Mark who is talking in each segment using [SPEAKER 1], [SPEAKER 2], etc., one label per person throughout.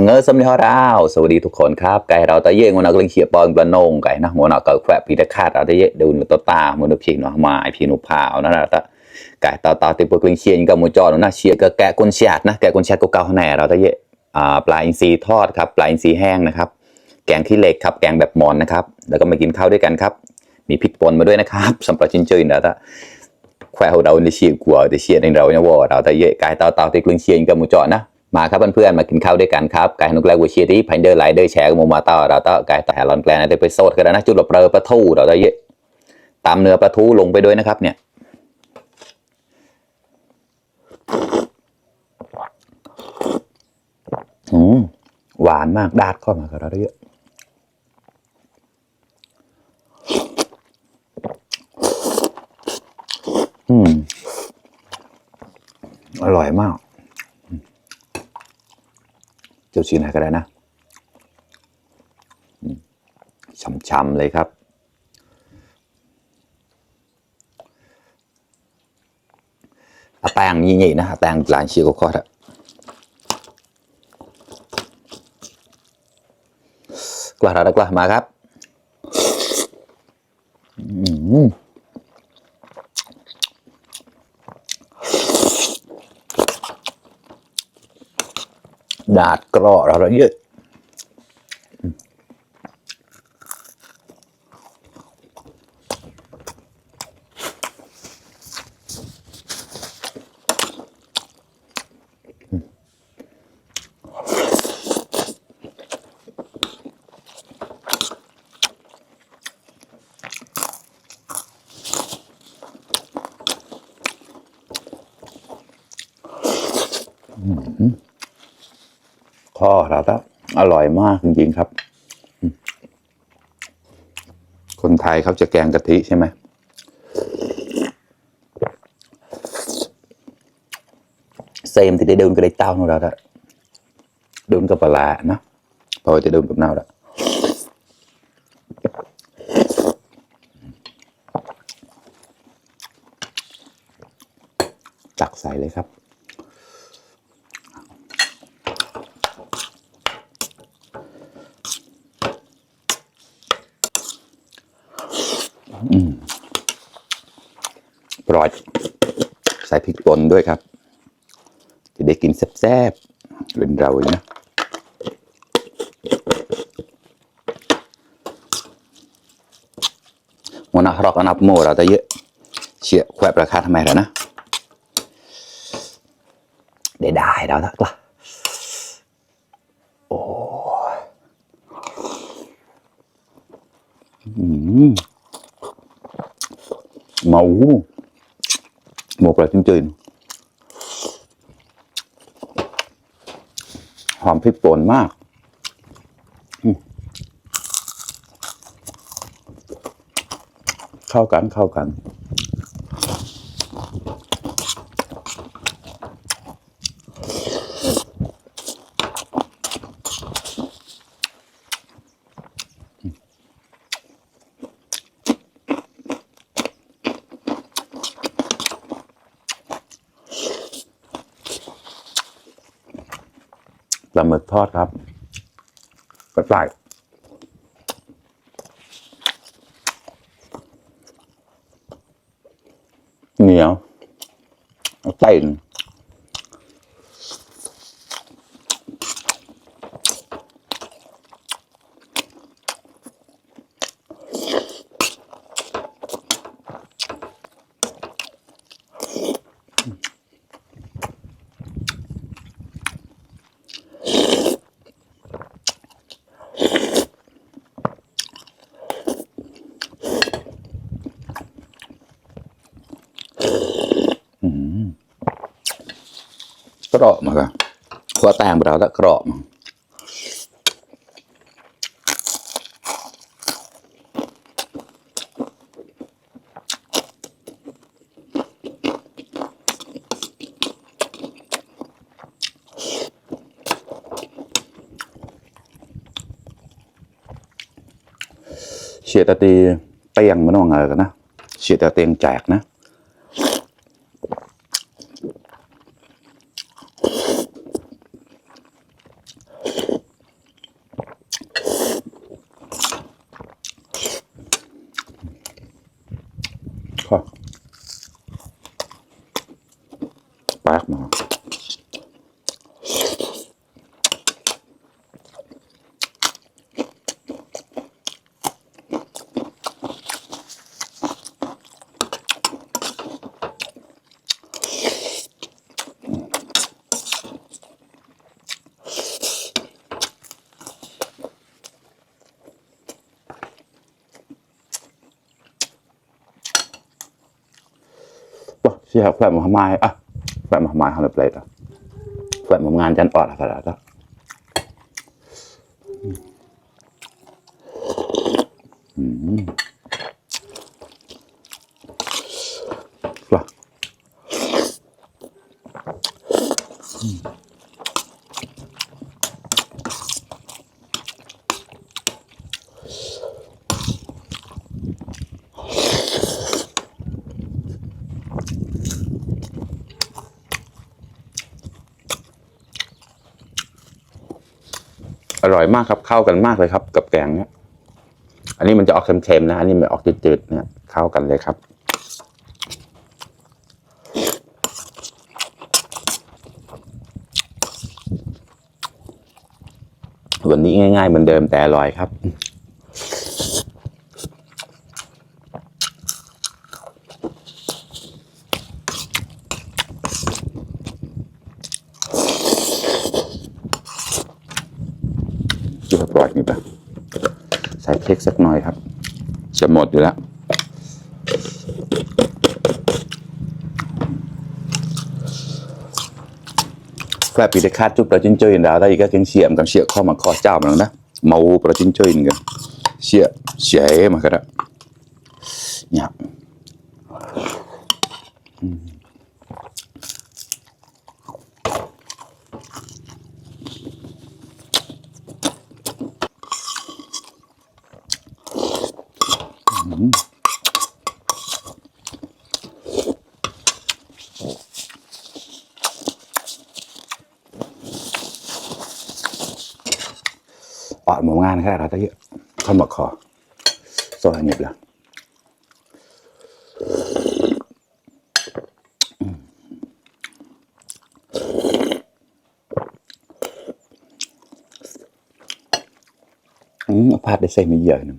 [SPEAKER 1] มังเงอสมนิฮอราวสวัสดีทุกคนครับไก่เราตะเย่งวันนักเล่นเขียบอลปลาโหนงไก่นะหัวหนักเกิดแฝงพีตะคาดเราตะเย่ดูนตัวตามือนุพีนวมาไอพีนุพาวนั่นแหละตะไก่ตาตาติปุกลิงเชียนกับมูจอนนะเชียก็แกะกุนเชียดนะแกะกุนเชียดก็เกาแหน่เราตะเย่อ่าปลาอินทรีทอดครับปลาอินทรีแห้งนะครับ แกงขี้เหล็กครับแกงแบบหมอนนะครับ แล้วก็มากินข้าวด้วยกันครับ มีพริกป่นมาด้วยนะครับสำหรับจินเจอร์นะตะแควเราในเชียกัวแต่เชียในเราเนี่ยว่าเราต่เยะกายเตาตาที่กลึงเชียนกับมูจอนะ มาครับเพื่อนๆ มากินข้าวด้วยกันครับกายนุกแลกวัเชียที่พันเดอร์ไลเดอร์แชร์กมูมาเตาเราเตากายต่ลอนแกลนได้ไปโซดกันนะจุดหลบเรือปลาทูเราแต่เยอะตามเนื้อปลาทูลงไปด้วยนะครับ เนี่ยอืมหวานมากดาดเข้ามากับเราได้เยอะอืม อร่อยมาก เจ้าชีนให้ก็ได้นะช่ำๆเลยครับ อาแตงยี่ๆนะอาแตงหลานเชียร์ก็คอดอะกล้ารากล้ามาครับ อืม ดาดกรอเราเยอะ พ่อเราก็อร่อยมากจริงๆครับ คนไทยเขาจะแกงกะทิใช่ไหมเซมที่ได้เดิมก็ได้เต้าของเราละเดิมกับปลาเนาะพอจะเดิมกับเน่าละตักใส่เลยครับ ปล่อยใส่พริกป่นด้วยครับ จะได้กินแซ่บๆเรนเราเลยนะมันน่ารอกอนับโมเราแต่เยอะเชี่ยแควบราคาทำไมล้วนะได้ได้แล้วทักละโอ้อืม เมาหมกปลาจริงๆหอมพริกป่นมากเข้ากันเข้ากัน ลาหมึกทอดครับกระต่ายเหนียวเอาไส้ กรอบมากอะหัวแตงเราแล้วกรอบเชียร์ตะตีเตียงมันว่าไงกันนะเชียร์ตะเตียงแจกนะากมาที่แถวแผลงมหาไม้อะ phải một mai hai plate à. Phải một ngàn chén ọt là phải là đó. Ừm. อร่อยมากครับเข้ากันมากเลยครับ กับแกงเนี้ยอันนี้มันจะออกเค็มๆนะอันนี้มันออกจืดๆเนี่ยเข้ากันเลยครับวันนี้ง่ายๆเหมือนเดิมแต่อร่อยครับ เรียบร้อยนี่ปะใส่เค้กสักหน่อยครับ จะหมดอยู่แล้ว Phép bị khát chút trên chơi đó đây các cái xiệm cầm xiệm kho mà kho chào mà đó màu pro trên chơi kìa xiệm xế mà 아, 멍한 해라 라다 이 건먹어 소한 입라 음, 파트 쌤이이คอโซนหยิบเลยอุ้มพาดได้ใส่ไม่เยอะนะ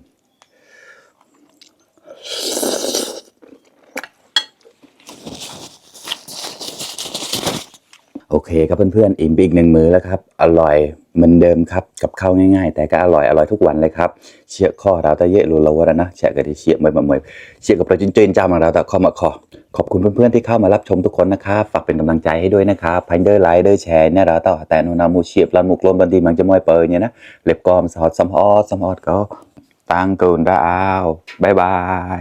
[SPEAKER 1] โอเคครับเพื่อนๆอิ่มปอีกหนึ่งมือแล้วครับ อร่อย เหมือนเดิมครับกับข้าวง่ายๆ แต่ก็อร่อยอร่อยทุกวันเลยครับเชี่ยข้อเราตะเยะรูเราวะนะแชร์กันที่เชี่ยเมื่อยเมื่อยเชี่ยกับประจินเจนจามาเราแต่ข้อมาขอขอบคุณเพื่อนๆที่เข้ามารับชมทุกคนนะครับฝากเป็นกำลังใจให้ด้วยนะครับพันเดอร์ไลค์เดอร์แชร์เนี่ยเราต่อแต่นูนามูเชียบลันมุกลมบันดีมันจะมวยเปิดเนี่ยนะเล็บกอมสอดสมออดสมออดก็ตั้งกูนดาวบายบาย